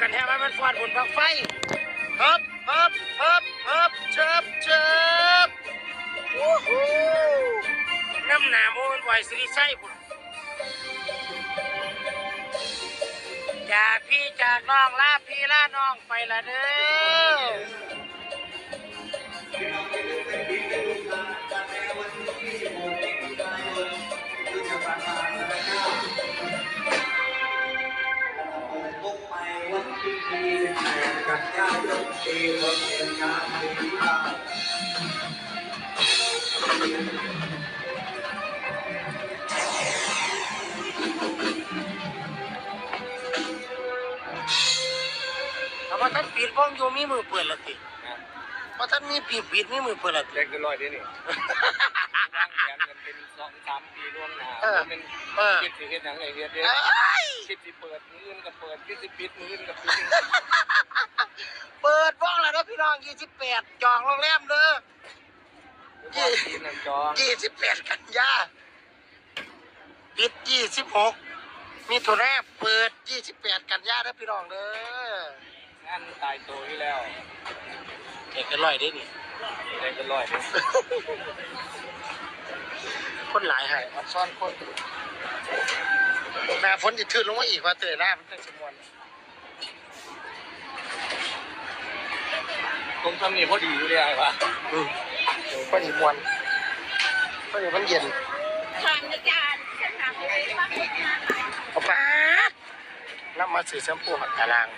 กันแทบว่ามันฟอดบนพักไฟฮับฮับฮับฮับเจ็บเจ็บโอ้โหน้ำหนาโมนไหวสิริไส้บุญจากพี่จากน้องลาพี่ลาน้องไปละเด้อ กันยายนปีรถเป็นงานที่บ้านแต่ว่าท่านปิดบ้องอยู่มีมือเปิดละติเพราะท่านมีปีปิดมีมือเปิดละติ เล็กก็ร้อยเด้นี่วางแผนกันเป็นสองสามปีล่วงหน้าเออ เป็นเออคิดสิเฮ็ดหยังไงเฮ็ดเด้เอ้ย คิดสิเปิดมืออื่นก็เปิดคิดสิปิดมืออื่นก็ปิดเปิดบ้องแล้วนะพี่น้อง28จองโรงแรมเด้อพอกินนั่นจอง28กันยาปิด26มีตัวแรกเปิด28กันยาเด้อพี่น้องเด้องานตายตัวอยู่แล้วเอกร้อยได้นี่เล็กก็ร้อยเด้คนหลายให้อัดซ่อนคนหน้า ฝนจะทื่นลงมาอีกว่าเตยหน้ามันจะสมวนตรงทำนี่พอดีอยู่เลยไอ้วะอืมพอดีมวนพอดีมันเย็นทางในการเส้นทางอะไรบ้างเอาป้าดน้ำมาสื่อแชมพูหักตาราง